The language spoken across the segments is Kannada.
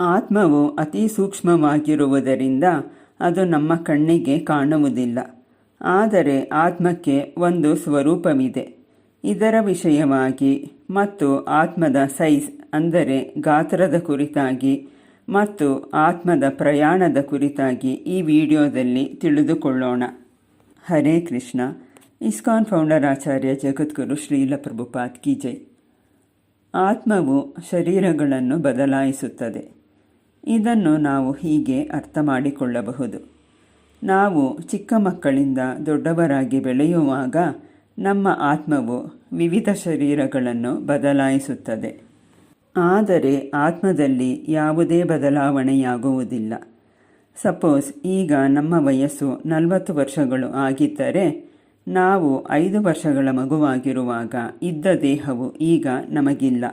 ಆತ್ಮವು ಅತಿ ಸೂಕ್ಷ್ಮವಾಗಿರುವುದರಿಂದ ಅದು ನಮ್ಮ ಕಣ್ಣಿಗೆ ಕಾಣುವುದಿಲ್ಲ. ಆದರೆ ಆತ್ಮಕ್ಕೆ ಒಂದು ಸ್ವರೂಪವಿದೆ. ಇದರ ವಿಷಯವಾಗಿ ಮತ್ತು ಆತ್ಮದ ಸೈಜ್ ಅಂದರೆ ಗಾತ್ರದ ಕುರಿತಾಗಿ ಮತ್ತು ಆತ್ಮದ ಪ್ರಯಾಣದ ಕುರಿತಾಗಿ ಈ ವಿಡಿಯೋದಲ್ಲಿ ತಿಳಿದುಕೊಳ್ಳೋಣ. ಹರೇ ಕೃಷ್ಣ. ಇಸ್ಕಾನ್ ಫೌಂಡರ್ ಆಚಾರ್ಯ ಜಗದ್ಗುರು ಶ್ರೀಲ ಪ್ರಭುಪಾದ್ ಕಿ ಆತ್ಮವು ಶರೀರಗಳನ್ನು ಬದಲಾಯಿಸುತ್ತದೆ. ಇದನ್ನು ನಾವು ಹೀಗೆ ಅರ್ಥ ಮಾಡಿಕೊಳ್ಳಬಹುದು ನಾವು ಚಿಕ್ಕ ಮಕ್ಕಳಿಂದ ದೊಡ್ಡವರಾಗಿ ಬೆಳೆಯುವಾಗ ನಮ್ಮ ಆತ್ಮವು ವಿವಿಧ ಶರೀರಗಳನ್ನು ಬದಲಾಯಿಸುತ್ತದೆ. ಆದರೆ ಆತ್ಮದಲ್ಲಿ ಯಾವುದೇ ಬದಲಾವಣೆಯಾಗುವುದಿಲ್ಲ. ಸಪೋಸ್ ಈಗ ನಮ್ಮ ವಯಸ್ಸು ನಲವತ್ತು ವರ್ಷಗಳು ಆಗಿದ್ದರೆ ನಾವು ಐದು ವರ್ಷಗಳ ಮಗುವಾಗಿರುವಾಗ ಇದ್ದ ದೇಹವು ಈಗ ನಮಗಿಲ್ಲ.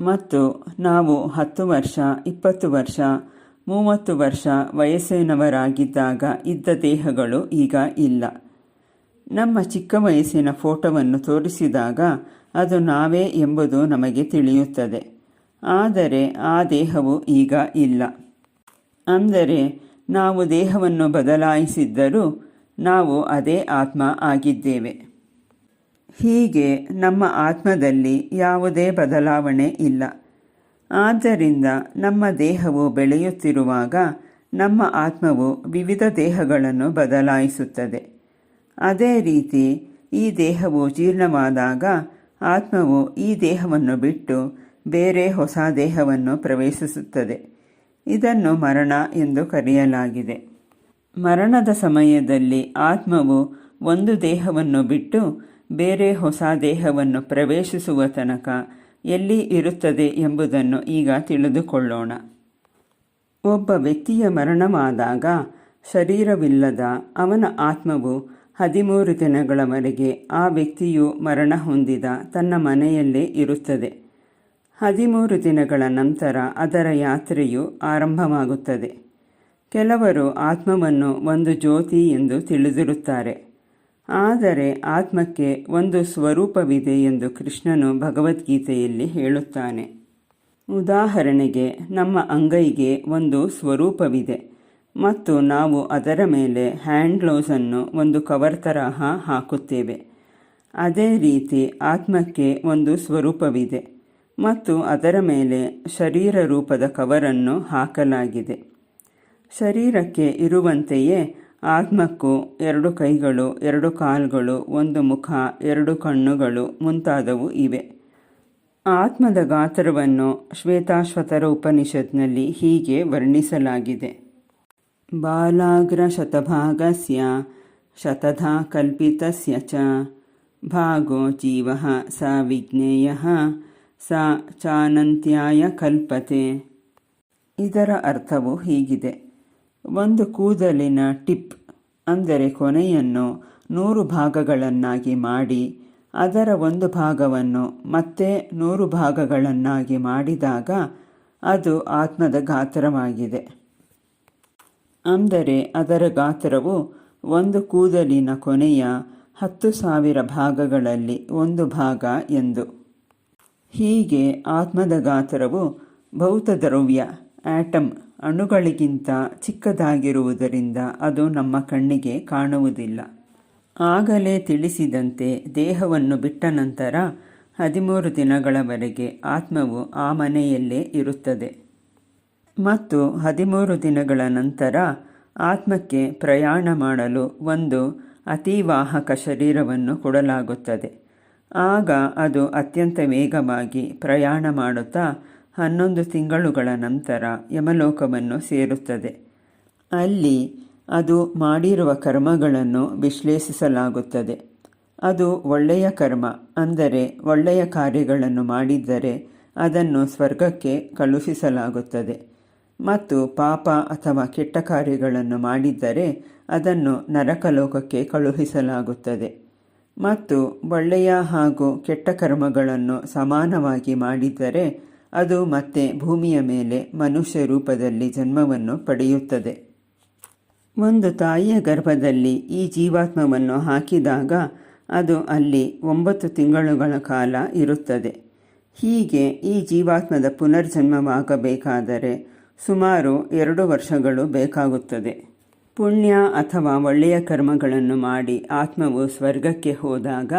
ಮತ್ತು ನಾವು ಹತ್ತು ವರ್ಷ, ಇಪ್ಪತ್ತು ವರ್ಷ, ಮೂವತ್ತು ವರ್ಷ ವಯಸ್ಸಿನವರಾಗಿದ್ದಾಗ ಇದ್ದ ದೇಹಗಳು ಈಗ ಇಲ್ಲ. ನಮ್ಮ ಚಿಕ್ಕ ವಯಸ್ಸಿನ ಫೋಟೋವನ್ನು ತೋರಿಸಿದಾಗ ಅದು ನಾವೇ ಎಂಬುದು ನಮಗೆ ತಿಳಿಯುತ್ತದೆ. ಆದರೆ ಆ ದೇಹವು ಈಗ ಇಲ್ಲ. ಅಂದರೆ ನಾವು ದೇಹವನ್ನು ಬದಲಾಯಿಸಿದ್ದರೂ ನಾವು ಅದೇ ಆತ್ಮ ಆಗಿದ್ದೇವೆ. ಹೀಗೆ ನಮ್ಮ ಆತ್ಮದಲ್ಲಿ ಯಾವುದೇ ಬದಲಾವಣೆ ಇಲ್ಲ. ಆದ್ದರಿಂದ ನಮ್ಮ ದೇಹವು ಬೆಳೆಯುತ್ತಿರುವಾಗ ನಮ್ಮ ಆತ್ಮವು ವಿವಿಧ ದೇಹಗಳನ್ನು ಬದಲಾಯಿಸುತ್ತದೆ. ಅದೇ ರೀತಿ ಈ ದೇಹವು ಜೀರ್ಣವಾದಾಗ ಆತ್ಮವು ಈ ದೇಹವನ್ನು ಬಿಟ್ಟು ಬೇರೆ ಹೊಸ ದೇಹವನ್ನು ಪ್ರವೇಶಿಸುತ್ತದೆ. ಇದನ್ನು ಮರಣ ಎಂದು ಕರೆಯಲಾಗಿದೆ. ಮರಣದ ಸಮಯದಲ್ಲಿ ಆತ್ಮವು ಒಂದು ದೇಹವನ್ನು ಬಿಟ್ಟು ಬೇರೆ ಹೊಸ ದೇಹವನ್ನು ಪ್ರವೇಶಿಸುವ ತನಕ ಎಲ್ಲಿ ಇರುತ್ತದೆ ಎಂಬುದನ್ನು ಈಗ ತಿಳಿದುಕೊಳ್ಳೋಣ. ಒಬ್ಬ ವ್ಯಕ್ತಿಯ ಮರಣವಾದಾಗ ಶರೀರವಿಲ್ಲದ ಅವನ ಆತ್ಮವು ಹದಿಮೂರು ದಿನಗಳವರೆಗೆ ಆ ವ್ಯಕ್ತಿಯು ಮರಣ ಹೊಂದಿದ ತನ್ನ ಮನೆಯಲ್ಲೇ ಇರುತ್ತದೆ. ಹದಿಮೂರು ದಿನಗಳ ನಂತರ ಅದರ ಯಾತ್ರೆಯು ಆರಂಭವಾಗುತ್ತದೆ. ಕೆಲವರು ಆತ್ಮವನ್ನು ಒಂದು ಜ್ಯೋತಿ ಎಂದು ತಿಳಿದಿರುತ್ತಾರೆ. ಆದರೆ ಆತ್ಮಕ್ಕೆ ಒಂದು ಸ್ವರೂಪವಿದೆ ಎಂದು ಕೃಷ್ಣನು ಭಗವದ್ಗೀತೆಯಲ್ಲಿ ಹೇಳುತ್ತಾನೆ. ಉದಾಹರಣೆಗೆ, ನಮ್ಮ ಅಂಗೈಗೆ ಒಂದು ಸ್ವರೂಪವಿದೆ ಮತ್ತು ನಾವು ಅದರ ಮೇಲೆ ಹ್ಯಾಂಡ್ ಗ್ಲೌಸನ್ನು ಒಂದು ಕವರ್ ತರಹ ಹಾಕುತ್ತೇವೆ. ಅದೇ ರೀತಿ ಆತ್ಮಕ್ಕೆ ಒಂದು ಸ್ವರೂಪವಿದೆ ಮತ್ತು ಅದರ ಮೇಲೆ ಶರೀರ ರೂಪದ ಕವರನ್ನು ಹಾಕಲಾಗಿದೆ. ಶರೀರಕ್ಕೆ ಇರುವಂತೆಯೇ ಆತ್ಮಕ್ಕೂ ಎರಡು ಕೈಗಳು, ಎರಡು ಕಾಲುಗಳು, ಒಂದು ಮುಖ, ಎರಡು ಕಣ್ಣುಗಳು ಮುಂತಾದವು ಇವೆ. ಆತ್ಮದ ಗಾತ್ರವನ್ನು ಶ್ವೇತಾಶ್ವತರ ಉಪನಿಷತ್ನಲ್ಲಿ ಹೀಗೆ ವರ್ಣಿಸಲಾಗಿದೆ. ಬಾಲಾಗ್ರ ಶತಭಾಗಸ್ಯ, ಶತಧಾ ಕಲ್ಪಿತಸ್ಯ ಚ, ಭಾಗೋ ಜೀವ ಸ ವಿಜ್ಞೇಯ, ಸ ಚಾನಂತ್ಯಾಯ ಕಲ್ಪತೆ. ಇದರ ಅರ್ಥವು ಹೀಗಿದೆ. ಒಂದು ಕೂದಲಿನ ಟಿಪ್, ಅಂದರೆ ಕೊನೆಯನ್ನು ನೂರು ಭಾಗಗಳನ್ನಾಗಿ ಮಾಡಿ, ಅದರ ಒಂದು ಭಾಗವನ್ನು ಮತ್ತೆ ನೂರು ಭಾಗಗಳನ್ನಾಗಿ ಮಾಡಿದಾಗ ಅದು ಆತ್ಮದ ಗಾತ್ರವಾಗಿದೆ. ಅಂದರೆ ಅದರ ಗಾತ್ರವು ಒಂದು ಕೂದಲಿನ ಕೊನೆಯ ಹತ್ತು ಸಾವಿರ ಭಾಗಗಳಲ್ಲಿ ಒಂದು ಭಾಗ ಎಂದು. ಹೀಗೆ ಆತ್ಮದ ಗಾತ್ರವು ಭೌತ ದ್ರವ್ಯ ಆಟಮ್ ಅಣುಗಳಿಗಿಂತ ಚಿಕ್ಕದಾಗಿರುವುದರಿಂದ ಅದು ನಮ್ಮ ಕಣ್ಣಿಗೆ ಕಾಣುವುದಿಲ್ಲ. ಆಗಲೇ ತಿಳಿಸಿದಂತೆ ದೇಹವನ್ನು ಬಿಟ್ಟ ನಂತರ ಹದಿಮೂರು ದಿನಗಳವರೆಗೆ ಆತ್ಮವು ಆ ಮನೆಯಲ್ಲೇ ಇರುತ್ತದೆ. ಮತ್ತು ಹದಿಮೂರು ದಿನಗಳ ನಂತರ ಆತ್ಮಕ್ಕೆ ಪ್ರಯಾಣ ಮಾಡಲು ಒಂದು ಅತಿವಾಹಕ ಶರೀರವನ್ನು ಕೊಡಲಾಗುತ್ತದೆ. ಆಗ ಅದು ಅತ್ಯಂತ ವೇಗವಾಗಿ ಪ್ರಯಾಣ ಮಾಡುತ್ತಾ ಹನ್ನೊಂದು ತಿಂಗಳುಗಳ ನಂತರ ಯಮಲೋಕವನ್ನು ಸೇರುತ್ತದೆ. ಅಲ್ಲಿ ಅದು ಮಾಡಿರುವ ಕರ್ಮಗಳನ್ನು ವಿಶ್ಲೇಷಿಸಲಾಗುತ್ತದೆ. ಅದು ಒಳ್ಳೆಯ ಕರ್ಮ, ಅಂದರೆ ಒಳ್ಳೆಯ ಕಾರ್ಯಗಳನ್ನು ಮಾಡಿದ್ದರೆ ಅದನ್ನು ಸ್ವರ್ಗಕ್ಕೆ ಕಳುಹಿಸಲಾಗುತ್ತದೆ. ಮತ್ತು ಪಾಪ ಅಥವಾ ಕೆಟ್ಟ ಕಾರ್ಯಗಳನ್ನು ಮಾಡಿದ್ದರೆ ಅದನ್ನು ನರಕಲೋಕಕ್ಕೆ ಕಳುಹಿಸಲಾಗುತ್ತದೆ. ಮತ್ತು ಒಳ್ಳೆಯ ಹಾಗೂ ಕೆಟ್ಟ ಕರ್ಮಗಳನ್ನು ಸಮಾನವಾಗಿ ಮಾಡಿದ್ದರೆ ಅದು ಮತ್ತೆ ಭೂಮಿಯ ಮೇಲೆ ಮನುಷ್ಯ ರೂಪದಲ್ಲಿ ಜನ್ಮವನ್ನು ಪಡೆಯುತ್ತದೆ. ಒಂದು ತಾಯಿಯ ಗರ್ಭದಲ್ಲಿ ಈ ಜೀವಾತ್ಮವನ್ನು ಹಾಕಿದಾಗ ಅದು ಅಲ್ಲಿ ಒಂಬತ್ತು ತಿಂಗಳುಗಳ ಕಾಲ ಇರುತ್ತದೆ. ಹೀಗೆ ಈ ಜೀವಾತ್ಮದ ಪುನರ್ಜನ್ಮವಾಗಬೇಕಾದರೆ ಸುಮಾರು ಎರಡು ವರ್ಷಗಳು ಬೇಕಾಗುತ್ತದೆ. ಪುಣ್ಯ ಅಥವಾ ಒಳ್ಳೆಯ ಕರ್ಮಗಳನ್ನು ಮಾಡಿ ಆತ್ಮವು ಸ್ವರ್ಗಕ್ಕೆ ಹೋದಾಗ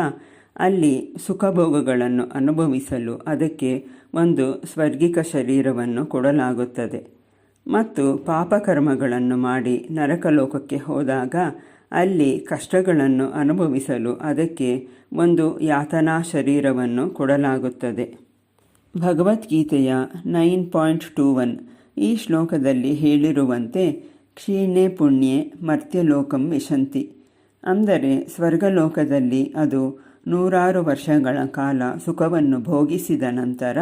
ಅಲ್ಲಿ ಸುಖಭೋಗಗಳನ್ನು ಅನುಭವಿಸಲು ಅದಕ್ಕೆ ಒಂದು ಸ್ವರ್ಗಿಕ ಶರೀರವನ್ನು ಕೊಡಲಾಗುತ್ತದೆ. ಮತ್ತು ಪಾಪಕರ್ಮಗಳನ್ನು ಮಾಡಿ ನರಕಲೋಕಕ್ಕೆ ಹೋದಾಗ ಅಲ್ಲಿ ಕಷ್ಟಗಳನ್ನು ಅನುಭವಿಸಲು ಅದಕ್ಕೆ ಒಂದು ಯಾತನಾ ಶರೀರವನ್ನು ಕೊಡಲಾಗುತ್ತದೆ. ಭಗವದ್ಗೀತೆಯ ನೈನ್ ಪಾಯಿಂಟ್ ಟೂ ಒನ್ ಈ ಶ್ಲೋಕದಲ್ಲಿ ಹೇಳಿರುವಂತೆ, ಕ್ಷೀಣೆ ಪುಣ್ಯೆ ಮರ್ತ್ಯಲೋಕಂ ವಿಶಂತಿ. ಅಂದರೆ ಸ್ವರ್ಗಲೋಕದಲ್ಲಿ ಅದು ನೂರಾರು ವರ್ಷಗಳ ಕಾಲ ಸುಖವನ್ನು ಭೋಗಿಸಿದ ನಂತರ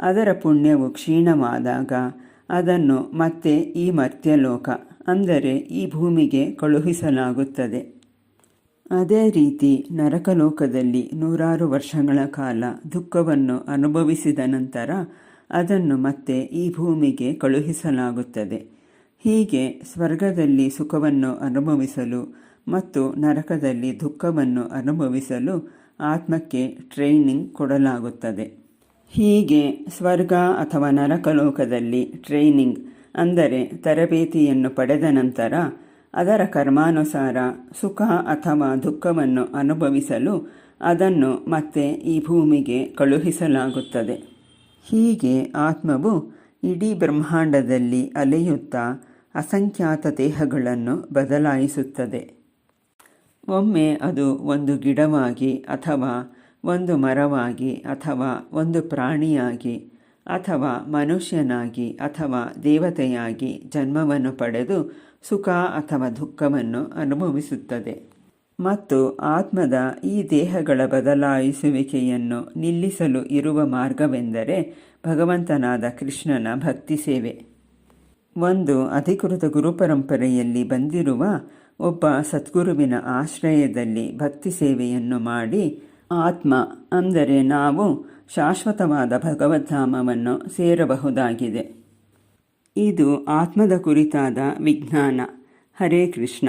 ಅದರ ಪುಣ್ಯವು ಕ್ಷೀಣವಾದಾಗ ಅದನ್ನು ಮತ್ತೆ ಈ ಮರ್ತ್ಯಲೋಕ, ಅಂದರೆ ಈ ಭೂಮಿಗೆ ಕಳುಹಿಸಲಾಗುತ್ತದೆ. ಅದೇ ರೀತಿ ನರಕಲೋಕದಲ್ಲಿ ನೂರಾರು ವರ್ಷಗಳ ಕಾಲ ದುಃಖವನ್ನು ಅನುಭವಿಸಿದ ನಂತರ ಅದನ್ನು ಮತ್ತೆ ಈ ಭೂಮಿಗೆ ಕಳುಹಿಸಲಾಗುತ್ತದೆ. ಹೀಗೆ ಸ್ವರ್ಗದಲ್ಲಿ ಸುಖವನ್ನು ಅನುಭವಿಸಲು ಮತ್ತು ನರಕದಲ್ಲಿ ದುಃಖವನ್ನು ಅನುಭವಿಸಲು ಆತ್ಮಕ್ಕೆ ಟ್ರೈನಿಂಗ್ ಕೊಡಲಾಗುತ್ತದೆ. ಹೀಗೆ ಸ್ವರ್ಗ ಅಥವಾ ನರಕಲೋಕದಲ್ಲಿ ಟ್ರೈನಿಂಗ್, ಅಂದರೆ ತರಬೇತಿಯನ್ನು ಪಡೆದ ನಂತರ ಅದರ ಕರ್ಮಾನುಸಾರ ಸುಖ ಅಥವಾ ದುಃಖವನ್ನು ಅನುಭವಿಸಲು ಅದನ್ನು ಮತ್ತೆ ಈ ಭೂಮಿಗೆ ಕಳುಹಿಸಲಾಗುತ್ತದೆ. ಹೀಗೆ ಆತ್ಮವು ಇಡೀ ಬ್ರಹ್ಮಾಂಡದಲ್ಲಿ ಅಲೆಯುತ್ತಾ ಅಸಂಖ್ಯಾತ ದೇಹಗಳನ್ನು ಬದಲಾಯಿಸುತ್ತದೆ. ಒಮ್ಮೆ ಅದು ಒಂದು ಗಿಡವಾಗಿ ಅಥವಾ ಒಂದು ಮರವಾಗಿ ಅಥವಾ ಒಂದು ಪ್ರಾಣಿಯಾಗಿ ಅಥವಾ ಮನುಷ್ಯನಾಗಿ ಅಥವಾ ದೇವತೆಯಾಗಿ ಜನ್ಮವನ್ನು ಪಡೆದು ಸುಖ ಅಥವಾ ದುಃಖವನ್ನು ಅನುಭವಿಸುತ್ತದೆ. ಮತ್ತು ಆತ್ಮದ ಈ ದೇಹಗಳ ಬದಲಾಯಿಸುವಿಕೆಯನ್ನು ನಿಲ್ಲಿಸಲು ಇರುವ ಮಾರ್ಗವೆಂದರೆ ಭಗವಂತನಾದ ಕೃಷ್ಣನ ಭಕ್ತಿ ಸೇವೆ. ಒಂದು ಅಧಿಕೃತ ಗುರುಪರಂಪರೆಯಲ್ಲಿ ಬಂದಿರುವ ಒಬ್ಬ ಸದ್ಗುರುವಿನ ಆಶ್ರಯದಲ್ಲಿ ಭಕ್ತಿ ಸೇವೆಯನ್ನು ಮಾಡಿ ಆತ್ಮ ಅಂದರೆ ನಾವು ಶಾಶ್ವತವಾದ ಭಗವದ್ಧಾಮವನ್ನು ಸೇರಬಹುದಾಗಿದೆ. ಇದು ಆತ್ಮದ ಕುರಿತಾದ ವಿಜ್ಞಾನ. ಹರೇ ಕೃಷ್ಣ.